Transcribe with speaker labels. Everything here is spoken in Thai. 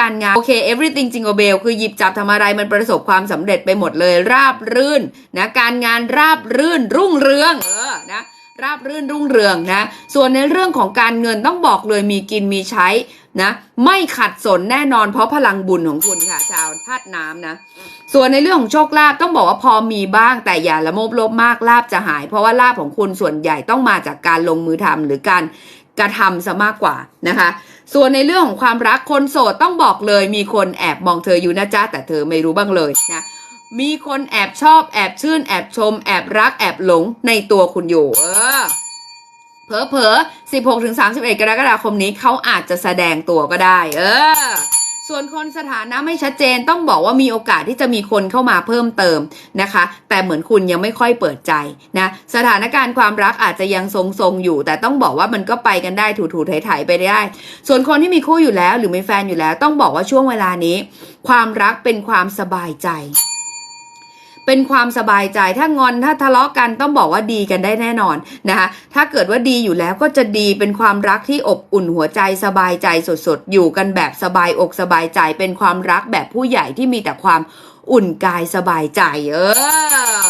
Speaker 1: การงาน โอเค everything jingle bell คือหยิบจับทำอะไรมันประสบความสำเร็จไปหมดเลย ราบรื่นนะการงานราบรื่นรุ่งเรืองเออนะราบรื่นรุ่งเรืองนะ ส่วนในเรื่องของการเงินต้องบอกเลยมีกินมีใช้นะไม่ขัดสนแน่นอนเพราะพลังบุญของคุณค่ะชาวธาตุน้ำนะส่วนในเรื่องของโชคลาภต้องบอกว่าพอมีบ้างแต่อย่าละโมบลภมากลาบจะหาย เพราะว่าลาบของคุณส่วนใหญ่ต้องมาจากการลงมือทำหรือการ กระทำซะมากกว่านะคะ ส่วนในเรื่องของความรักคนโสดต้องบอกเลย มีคนแอบมองเธออยู่นะจ๊ะแต่เธอไม่รู้บ้างเลยนะมีคนแอบชอบแอบชื่น แอบชม แอบรักแอบหลงในตัวคุณอยู่ เออเผลอๆ16ถึง31 กรกฎาคมนี้เขาอาจจะแสดงตัวก็ได้ เออ ส่วนคนสถานะไม่ชัดเจนต้องบอกว่ามีโอกาสที่จะมีคนเข้ามาเพิ่มเติมนะคะ แต่เหมือนคุณยังไม่ค่อยเปิดใจนะสถานการณ์ความรักอาจจะยังทรงๆอยู่ แต่ต้องบอกว่ามันก็ไปกันได้ถูๆไถ่ๆไปได้ ส่วนคนที่มีคู่อยู่แล้ว หรือมีแฟนอยู่แล้ว ต้องบอกว่าช่วงเวลานี้ ความรักเป็นความสบายใจ เป็นความสบายใจถ้างอนถ้าทะเลาะกันต้องบอกว่าดีกันได้แน่นอนนะคะถ้าเกิดว่าดีอยู่แล้วก็จะดีเป็นความรักที่อบอุ่นหัวใจสบายใจสดๆ อยู่กันแบบสบายอกสบายใจ เป็นความรักแบบผู้ใหญ่ที่มีแต่ความอุ่นกายสบายใจเออ